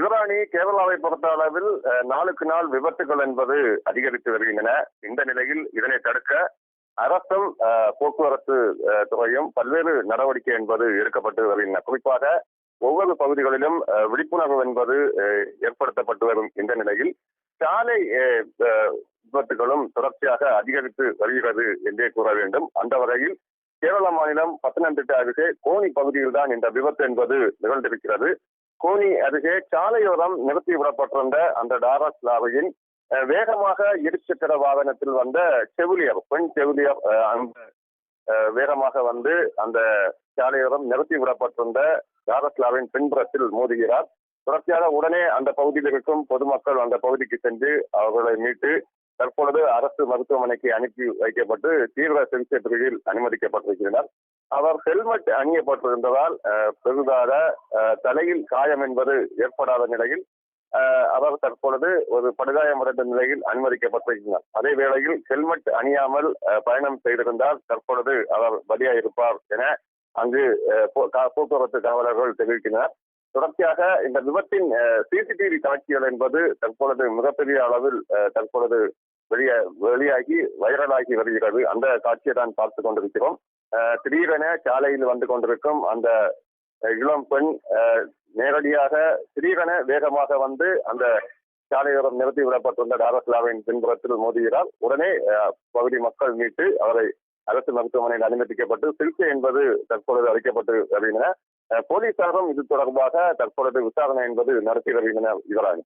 யுவராணி கேரளாவை பொறுத்த அளவில் நாளுக்கு நாள் விபத்துகள் என்பது அதிகரித்து வருகின்றன. இந்த நிலையில் இதனை தடுக்க அரசும் போக்குவரத்து துறையும் பல்வேறு நடவடிக்கை என்பது எடுக்கப்பட்டு வருகின்றன. குறிப்பாக ஒவ்வொரு பகுதிகளிலும் விழிப்புணர்வு என்பது அஹ், ஏற்படுத்தப்பட்டு வரும் இந்த நிலையில் சாலை அஹ், அஹ், விபத்துகளும் தொடர்ச்சியாக அதிகரித்து வருகிறது என்றே கூற வேண்டும். அந்த வகையில் கேரள மாநிலம் பத்தனந்திட்டா அருகே கோணி பகுதியில் தான் இந்த விபத்து என்பது நிகழ்ந்திருக்கிறது. கோனி அருகே சாலையோரம் நிறுத்தி விடப்பட்டிருந்த அந்த டாரஸ் லாரியின் வேகமாக இருசக்கர வாகனத்தில் வந்த செவிலியர் பெண் செவிலியர் அந்த வேகமாக வந்து அந்த சாலையோரம் நிறுத்தி விடப்பட்டிருந்த டாரஸ் லாரியின் பின்புறத்தில் மோதுகிறார். தொடர்ச்சியாக உடனே அந்த பகுதியில் இருக்கும் பொதுமக்கள் அந்த பகுதிக்கு சென்று அவர்களை மீட்டு தற்பொழுது அரசு மருத்துவமனைக்கு அனுப்பி வைக்கப்பட்டு தீவிர சிகிச்சை பிரிவில் அனுமதிக்கப்பட்டிருக்கிறார். அவர் ஹெல்மெட் அணியப்பட்டிருந்ததால் அஹ், பெரிதாக தலையில் காயம் என்பது ஏற்படாத நிலையில் அவர் தற்பொழுது ஒரு படுகாயமடைந்த நிலையில் அனுமதிக்கப்பட்டிருக்கிறார். அதே வேளையில் ஹெல்மெட் அணியாமல் பயணம் செய்திருந்தால் தற்பொழுது அவர் பலியாயிருப்பார் என அங்கு கா- போக்குவரத்து காவலர்கள் தெரிவிக்கின்றனர். தொடர்ச்சியாக இந்த விபத்தின் சிசிடிவி காட்சிகள் என்பது தற்பொழுது மிகப்பெரிய அளவில் தற்பொழுது வெளியே வெளியாகி வைரலாகி வருகிறது. அந்த காட்சியை தான் பார்த்து கொண்டிருக்கிறோம். திடீரென சாலையில் வந்து கொண்டிருக்கும் அந்த இளம் பெண் நேரடியாக திடீரென வேகமாக வந்து அந்த சாலையோரம் நிறுத்தி விடப்பட்டுள்ள டாரஸ்லாவின் பின்புறத்தில் மோதுகிறார் உடனே பகுதி மக்கள் மீட்டு அவரை அரசு மருத்துவமனையில் அனுமதிக்கப்பட்டு சிகிச்சை என்பது தற்பொழுது அளிக்கப்பட்டு வருகின்றன. போலீசாரும் இது தொடர்பாக தற்பொழுது விசாரணை என்பது நடத்தி வருகின்றனர் யுவராணி